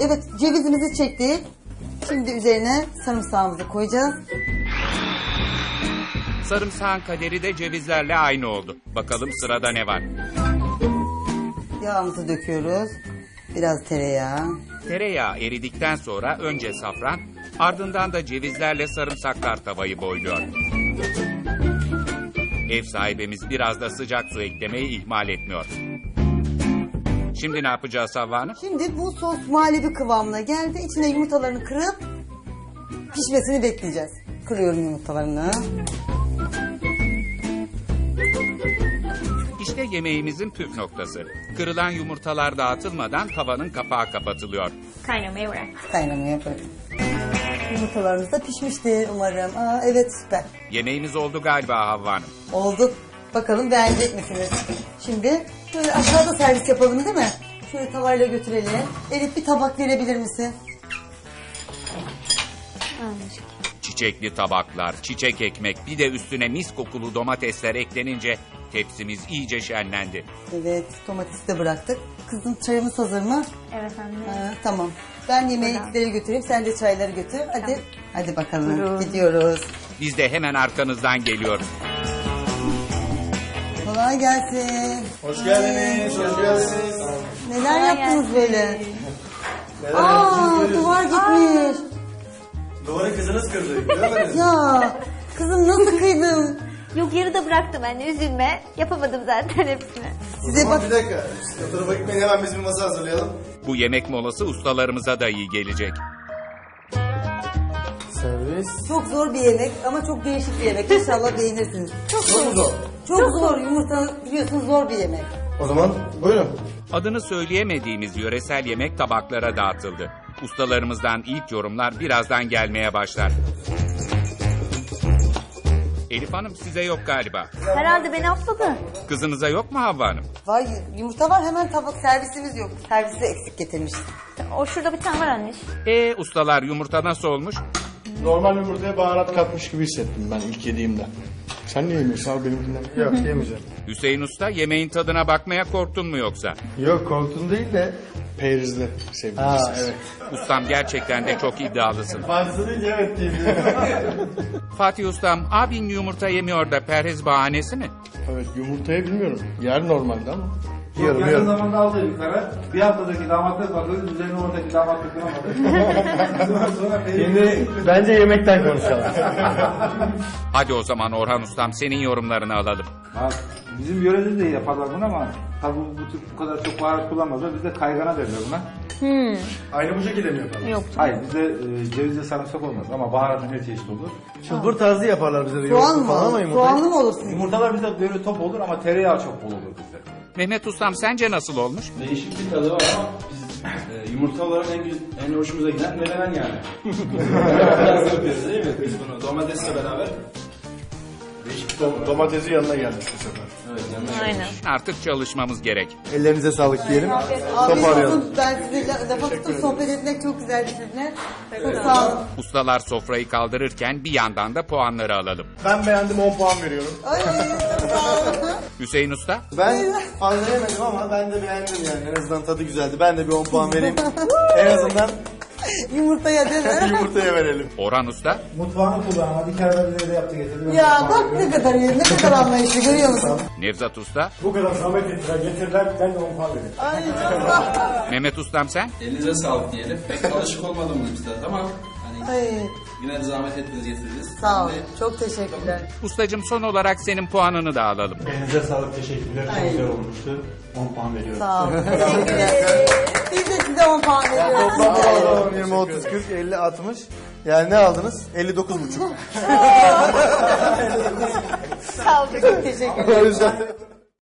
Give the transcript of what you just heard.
Evet cevizimizi çektik. Şimdi üzerine sarımsağımızı koyacağız. Sarımsağın kaderi de cevizlerle aynı oldu. Bakalım sırada ne var? Yağımızı döküyoruz. Biraz tereyağı. Tereyağı eridikten sonra önce safran, ardından da cevizlerle sarımsaklar tavayı boyluyor. Ev sahibimiz biraz da sıcak su eklemeyi ihmal etmiyor. Şimdi ne yapacağız Havva Hanım? Şimdi bu sos muhallebi kıvamına geldi. İçine yumurtalarını kırıp pişmesini bekleyeceğiz. Kırıyorum yumurtalarını. İşte yemeğimizin püf noktası. Kırılan yumurtalar dağıtılmadan tavanın kapağı kapatılıyor. Kaynamaya bırak. Kaynamaya bırak. Yumurtalarımız da pişmiştir umarım. Aa, evet süper. Yemeğimiz oldu galiba Havva Hanım. Oldu. Bakalım beğenecek misiniz? Şimdi şöyle aşağıda servis yapalım değil mi? Şöyle tavayla götürelim. Elif bir tabak verebilir misin? Çiçekli tabaklar, çiçek ekmek, bir de üstüne mis kokulu domatesler eklenince tepsimiz iyice şenlendi. Evet domatesi de bıraktık. Kızım çayımız hazır mı? Evet anne. Ha, tamam. Ben yemekleri götüreyim, sen de çayları götür. Hadi, hadi bakalım. Gidiyoruz. Biz de hemen arkanızdan geliyoruz. Kolay gelsin. Hoş geldiniz, hoş geldiniz. Neler yaptınız böyle? Aa, duvar gitmiş. Duvarı kızınız kırdı, görmediniz mi? Ya, kızım nasıl kıydın? Yok yarıda bıraktım anne üzülme. Yapamadım zaten hepsini. O Size zaman bak, bir dakika, o tarafa gitmeyin hemen biz bir masa hazırlayalım. Bu yemek molası ustalarımıza da iyi gelecek. Servis. çok zor bir yemek ama çok değişik bir yemek. İnşallah beğenirsiniz. Çok Çok mu zor? Çok zor. Yumurta biliyorsunuz zor bir yemek. O zaman buyurun. Adını söyleyemediğimiz yöresel yemek tabaklara dağıtıldı. Ustalarımızdan ilk yorumlar birazdan gelmeye başlar. Elif Hanım size yok galiba. Herhalde beni affladı. Kızınıza yok mu Havva Hanım? Vay yumurta var hemen tabak servisimiz yok. Servisi eksik getirmiş. O şurada bir tane var anne. E ustalar yumurta nasıl olmuş? Normal yumurtaya baharat katmış gibi hissettim ben ilk yediğimde. Sen niye yemiyorsun abi benimkinden? Yok yemeyeceğim. Hüseyin Usta yemeğin tadına bakmaya korktun mu yoksa? Yok korktun değil de. Perizli sevgili Ha evet. Ustam gerçekten de çok iddialısın. Fazla değil evet diyeyim. Fatih Ustam abin yumurta yemiyor da perhiz bahanesi mi? Evet yumurtayı bilmiyorum. Yer normalde ama. Yiyorum Yakın yiyorum. zamanda aldığı bir karar. Bir haftadaki damatlık bakıyoruz, üzerine oradaki damatlık kuramadık. sonra Şimdi bence yemekten konuşalım. Hadi o zaman Orhan Ustam senin yorumlarını alalım. Bak, bizim yörede de yaparlar bunu ama tabi bu, bu, tür- bu kadar çok baharat kullanmazlar. Bizde kaygana derler buna. Aynı bu şekilde mi yapalım? Yok. Hayır bizde e, cevizle sarımsak olmaz ama baharatın her çeşit olur. Çılbır tarzı yaparlar bize de. Soğan yoğurtlu falan ama mı? yumurtayı- Soğanlı mı olur sizin? Yumurtalar bizde böyle top olur ama tereyağı çok bol olur bizde. Mehmet Ustam sence nasıl olmuş? Değişik bir tadı var ama biz e, yumurta olarak en, güz- en hoşumuza giden menemen yani. Biraz yapıyoruz değil mi? Biz bunu domatesle beraber. Değişik. Domatesi yanına gelmiş bu sefer. Evet, yanına Aynen. Artık çalışmamız gerek. Ellerinize sağlık diyelim. Toparlayalım. olsun. Ben sizi la- lafa tutup sohbet etmek çok güzeldi sizinle. Çok sağ olun. Ustalar sofrayı kaldırırken bir yandan da puanları alalım. Ben beğendim 10 puan veriyorum. Ay, çok sağ olun. Hüseyin Usta? Ben fazla yemedim ama ben de beğendim yani. En azından tadı güzeldi. Ben de bir 10 puan vereyim. en azından Yumurtaya değil mi? yumurtaya verelim. Orhan Usta? Mutfağını kullanma. Bir kere de bize de yaptı getirdi. Ya bak ne kadar iyi, ne kadar anlayışlı görüyor musun? Nevzat Usta? Bu kadar zahmet ettiler getirdiler ben de 10 puan veririm. Ay Mehmet Ustam sen? Elinize sağlık diyelim. Pek alışık olmadım bu işte ama Ay, yine zahmet ettiniz getirdiniz. sağ ol. Ben de Çok teşekkürler. Ustacım son olarak senin puanını da alalım. Elinize sağlık teşekkürler. Çok Ay. güzel olmuştu. 10 puan veriyorum. Sağ olun. Teşekkürler. Biz de size 10 puan veriyoruz. Toplam 20, 30, 40, 50, 60. Yani ne aldınız? 59 buçuk. Sağ ol. Çok teşekkürler. O yüzden